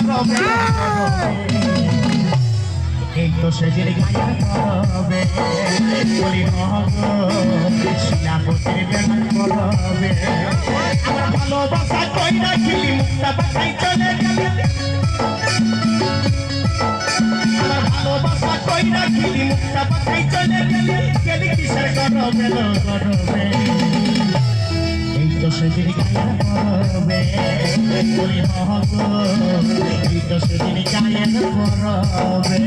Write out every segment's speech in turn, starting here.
করবে এই তো সেদিন গায়ে করবে, বলি করবে ভালোবাসা কই রাখিলি মুক্তা পাঠাই চলে আমার ভালোবাসা কই রাখিলি মুক্তা পাঠাই চলে গেলে। গেলি কিসের এই তো সেদিন গায়ে করবে। ওই মহগ গীত সেদিন গায়ে করবে।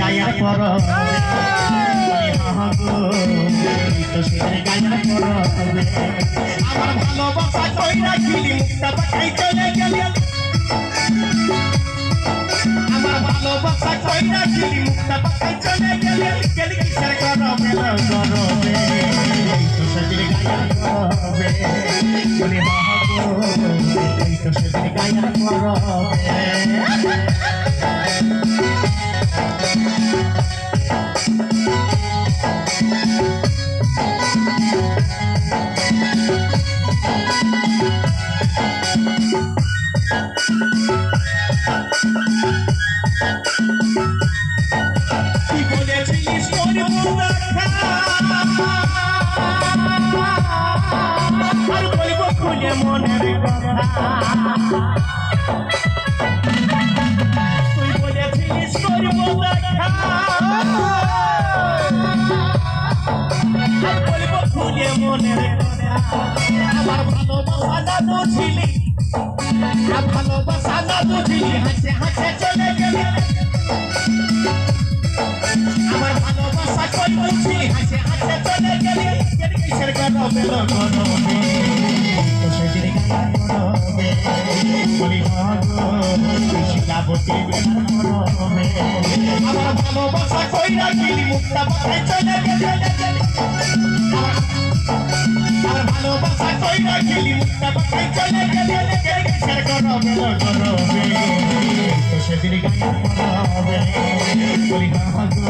গায়া করো। আমার ভালোবাসা কই রাখিলি মুক্তা পাঠাই চলে গেলি। ভালোবাসা কই রাখিলি মুক্তা পাঠাই চলে গেলি গেলি কিসের করবে করবে তো সেদিন গায়া করবে বলি মহাগো তো সেদিন গায়া করবে আমার ভালোবাসা না বুঝিলি ভালোবাসা না বুঝিলি হাসে হাসে চলে গেলে আমার ভালোবাসা কই রাখিলি মুক্তা পাঠাই চলে গেলি মুক্তা পাঠাই চলে গেলি সেদিন